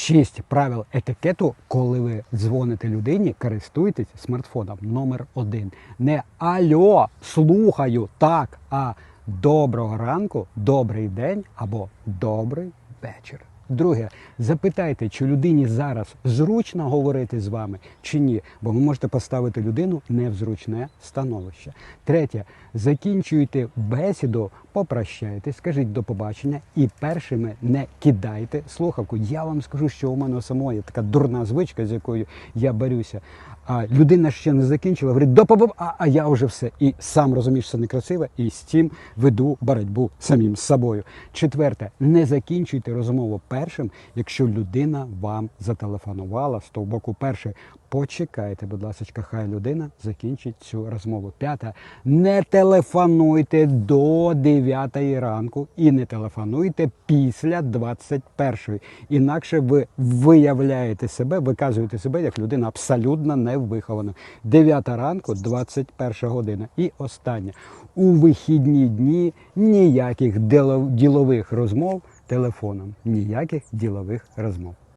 Шість правил етикету, коли ви дзвоните людині, користуйтесь смартфоном. Номер один. Не альо, слухаю, так, а доброго ранку, добрий день або добрий вечір. Друге, запитайте, чи людині зараз зручно говорити з вами чи ні, бо ви можете поставити людину не в зручне становище. Третє, закінчуйте бесіду, попрощайтесь, скажіть до побачення і першими не кидайте слухавку. Я вам скажу, що у мене самого є така дурна звичка, з якою я борюся. А людина ще не закінчила, говорить, до побачення, а, а я вже все. І сам розумієш, що це некрасиво, і з цим веду боротьбу самим з собою. Четверте, не закінчуйте розмову першим, якщо людина вам зателефонувала з того боку перше. Почекайте, будь ласка, хай людина закінчить цю розмову. П'яте, не телефонуйте до 9 ранку і не телефонуйте після 21. Інакше ви виявляєте себе, виказуєте себе як людина абсолютно невихована. 9 ранку, 21 година. І останнє. У вихідні дні ніяких діло- ділових розмов телефоном. Ніяких ділових розмов.